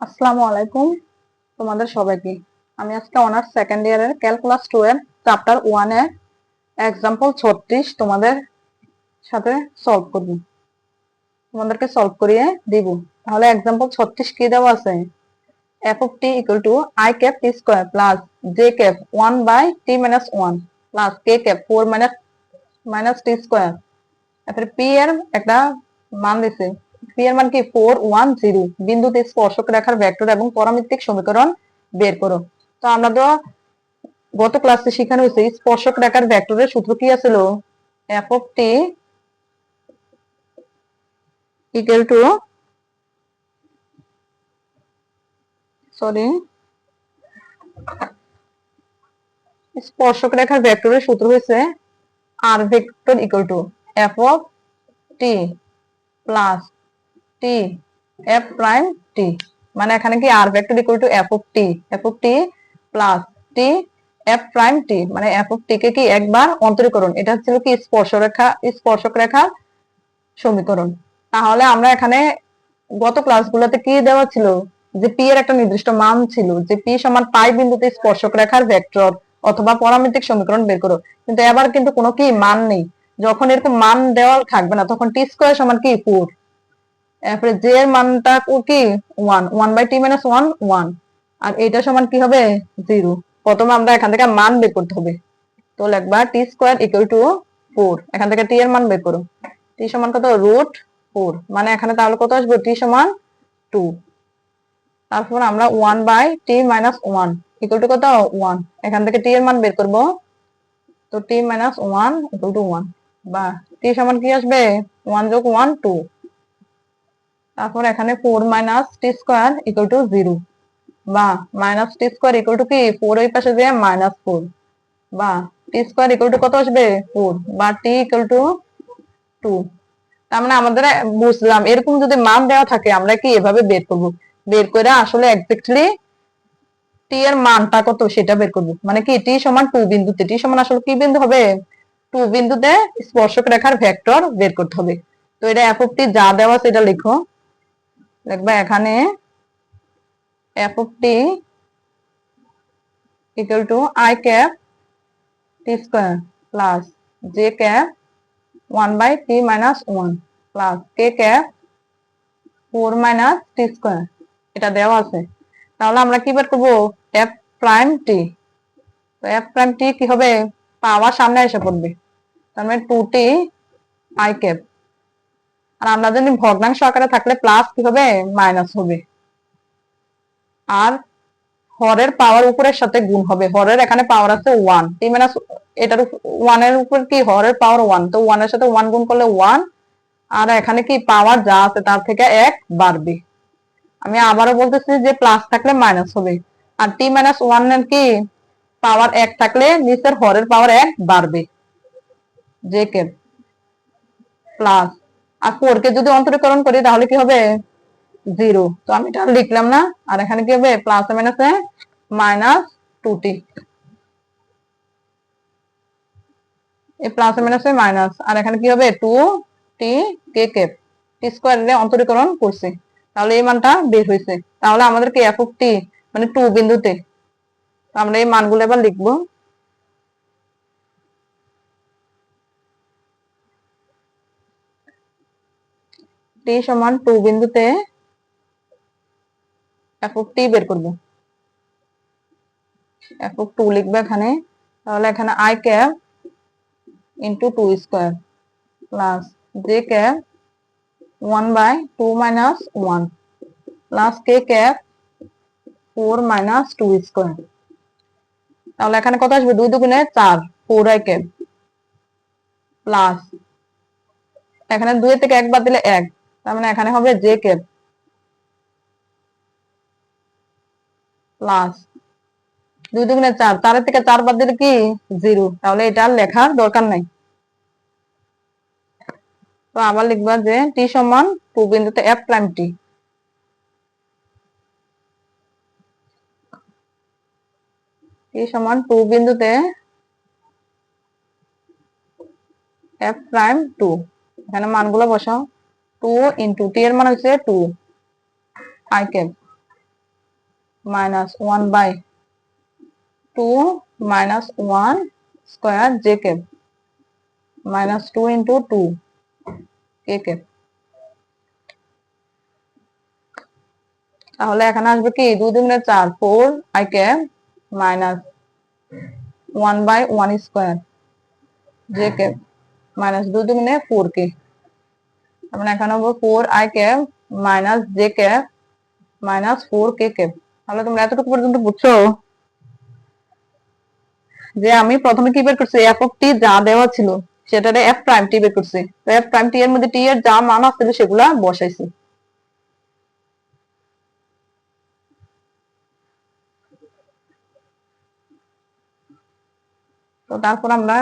আসসালামু আলাইকুম তোমাদের সবাইকে। আমি আজকে অনার্স সেকেন্ড ইয়ারের ক্যালকুলাস টু এর চ্যাপ্টার ওয়ান এক্সাম্পল ছত্রিশ তোমাদের সাথে সলভ করব। তোমাদেরকে সলভ করিয়ে দিব। তাহলে এক্সাম্পল ছত্রিশ কি দেওয়া আছে? F of T equal to I cap T square plus J cap one by T minus one plus K cap four minus minus T square তারপরে পি এর একটা মান দিছে। এর মান কি ফোর ওয়ান জিরো বিন্দুতে স্পর্শক রেখার ভেক্টর এবং পরামিতিক সমীকরণ বের করো। তো আমরা তো গত ক্লাসে শেখানো হয়েছে, স্পর্শক রেখার ভেক্টরের সূত্র কি আছিল? F of T equal to sorry স্পর্শক রেখার ভেক্টরের সূত্র হয়েছে আর vector equal to F of T plus T F prime T মানে এখানে কি আর vector equal to F of T F of T plus T F prime T মানে F of টি কে কি একবার অন্তরীকরণ এটা হচ্ছিল কি স্পর্শক রেখা সমীকরণ। তাহলে আমরা এখানে গত ক্লাসগুলোতে কি দেওয়া ছিল? যে পি এর একটা নির্দিষ্ট মান ছিল। যে পি সমান পাই বিন্দুতে স্পর্শক রেখার ভেক্টর অথবা পরামিতিক সমীকরণ বের করো। কিন্তু এবার কিন্তু কোনো কি মান নেই। যখন এরকম মান দেওয়া থাকবে না, তখন টি স্কোয়ার সমান কি? ফোর এরপরে জে এর মানটা কি one one by T minus one one আর এটা সমান কি হবে? জিরো প্রথমে আমরা এখান থেকে মান বের করতে হবে। তো লিখবা T square equal to four এখান থেকে টি এর মান বের করো। টি সমান কত? রুট ফোর মানে এখানে তাহলে কত আসবে? টি সমান টু তারপর আমরা one by T minus one equal to কত? ওয়ান এখান থেকে টি এর মান বের করব। তো T minus one equal to one বা টি সমান কি আসবে? ওয়ান যোগ ওয়ান টু তারপর এখানে four minus T square equal to zero বা minus T square equal to কি? ফোর ওই পাশে দিয়ে মাইনাস ফোর বা টি স্কোয়ার ইকুয়াল টু কত আসবে? ফোর বা টি ইকুয়াল টু টু তার মানে আমাদের বুঝলাম, এরকম যদি মান দেওয়া থাকে আমরা কি এভাবে বের করব? বের করে আসলে এক্স্যাক্টলি টি এর মানটা কত সেটা বের করব। মানে কি টি সমান টু বিন্দুতে টি সমান আসলে কি বিন্দু হবে? টু বিন্দুতে স্পর্শক রেখার ভেক্টর বের করতে হবে। তো এটা এফ টি যা দেওয়া সেটা লিখো। দেখবা এখানে F of equal to I cap T square plus J cap one by T minus one plus K cap four minus T square এটা দেওয়া আছে। তাহলে আমরা কি বের করব? F prime T F prime T কি হবে? পাওয়ার সামনে এসে পড়বে। তার মানে টু টি আই ক্যাপ আর আমরা যদি ভগ্নাংশ আকারে থাকলে প্লাস কি হবে মাইনাস হবে। আর হরের পাওয়ার উপরের সাথে গুণ হবে। হরের এখানে পাওয়ার আছে ওয়ান টি মাইনাস এটার ওয়ানের উপর কি? হরের পাওয়ার ওয়ান তো ওয়ানের সাথে ওয়ান গুণ করলে ওয়ান আর এখানে কি? পাওয়ার যা আছে তার থেকে এক বাড়বে। আমি আবারও বলতেছি যে প্লাস থাকলে মাইনাস হবে। আর টি মাইনাস ওয়ানের কি? পাওয়ার এক থাকলে নিচের হরের পাওয়ার এক বাড়বে। কে? প্লাস আর কে যদি অন্তরীকরণ করি তাহলে কি হবে? জিরো তো আমি এটা লিখলাম না, আর এখানে কি হবে? প্লাস মাইনাসে মাইনাস টু টি এই প্লাস মাইনাসে মাইনাস আর এখানে কি হবে? টু টি কে কে টি স্কোয়ার অন্তরীকরণ করছে। তাহলে এই মানটা বের হয়েছে। তাহলে আমাদের কি টি মানে টু বিন্দুতে। আমরা এই মানগুলো এবার লিখব। টি সমান টু বিন্দুতে এফ টি বের করব। এফ টু লিখবে এখানে। তাহলে এখানে I cap into two square plus J cap one by two minus one plus K cap four minus two square তাহলে এখানে কত আসবে? দুই দুগুণে চার ফোর আই ক্যাপ প্লাস এখানে দুই থেকে এক বাদ দিলে এক। তার মানে এখানে হবে জে ক্যাপ প্লাস দুই দুগুণে চার। চারের থেকে চার বাদ দিলে কি? জিরো। তাহলে এটা লেখার দরকার নাই। তো আবার লিখবা যে টি সমান টু বিন্দুতে এফ প্রাইম টি টি সমান টু বিন্দুতে এফ প্রাইম টু এখানে মানগুলো বসাও। টু ইন্টু টি এর মান হচ্ছে two I cap minus one by two minus one square J cap minus two into two K cap তাহলে এখানে আসবে কি? দুই দুগুণে চার four I cap minus one by one square J cap minus দুই দুগুণে ফোর কে তার মানে এখানে হবে four I cap minus J cap minus four K cap তাহলে তোমরা এতটুকু পর্যন্ত বুঝছ? যে আমি প্রথমে কি বের করছি? এফ অফ টি যা দেওয়া ছিল, সেটারে এফ প্রাইম টি বের করছি। এফ প্রাইম টি এর মধ্যে টি এর যা মান আসছিল সেগুলা বসাইছি। তো তারপর আমরা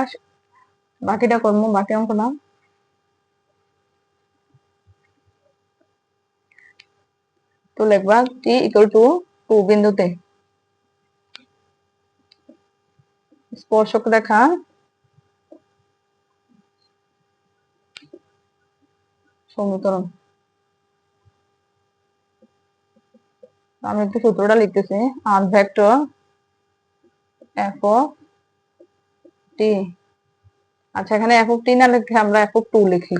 বাকিটা করব, বাকি অঙ্কটা তো লিখবা টি ইকুয়াল টু টু বিন্দুতে স্পর্শক রেখা সমীকরণ আমি একটু সূত্রটা লিখতেছি আর ভেক্টর এফ টি আচ্ছা এখানে এফ টি না লিখে আমরা এফ টু লিখি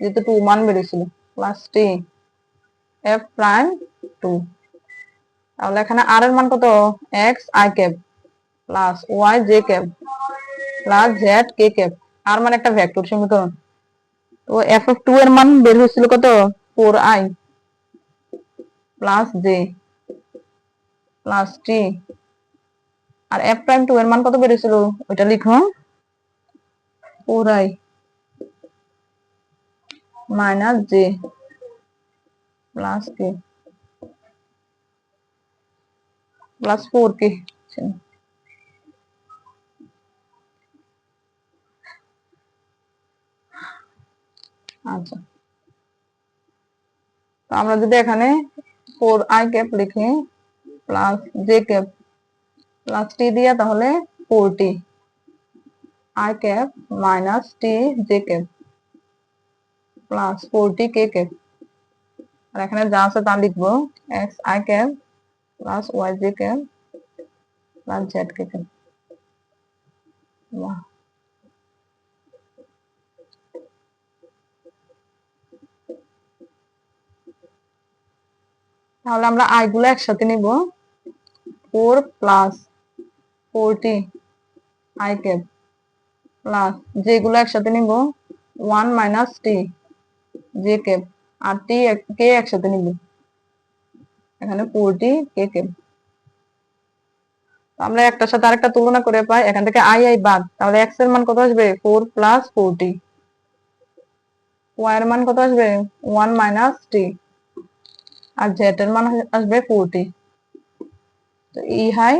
যেহেতু টু মান বেড়েছিল plus T F prime two তাহলে এখানে আর এর মান কত? X I cap plus Y J cap plus Z K cap আর মানে একটা ভেক্টর সমীকরণ। তো এফ অফ টু এর মান বের হয়েছিল কত? Four I plus J plus T R F prime two এর মান কত বেরিয়েছিল ওইটা লিখো। Four I minus J plus K plus four K আচ্ছা তো আমরা যদি এখানে ফোর আই ক্যাপ লিখি plus J cap plus T দিয়া তাহলে four T I cap minus T J cap plus four T K cap আর এখানে যা আছে তা লিখব। X I cap plus Y J cap plus Z K cap বাহ। তাহলে আমরা আই গুলো একসাথে নিব। Four plus four T I cap plus যেগুলো একসাথে নিব। One minus T J cap আর টি কে একসাথে নিব? এখানে ফোরটি কে ক্যাপ আমরা একটার সাথে আরেকটা তুলনা করে পাই। এখান থেকে আই আই বাদ। তাহলে এক্সের মান কত আসবে? Four plus forty. ওয়াই এর মান কত আসবে? One minus T. আর জেড এর মান আসবে ফোরটি। তো ইহাই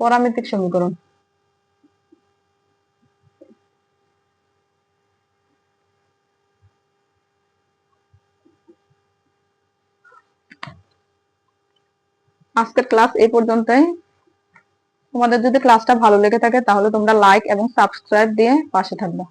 পরামিতিক সমীকরণ। আজকের ক্লাস এই পর্যন্তই। তোমাদের যদি ক্লাসটা ভালো লেগে থাকে, তাহলে তোমরা লাইক এবং সাবস্ক্রাইব দিয়ে পাশে থাকবে।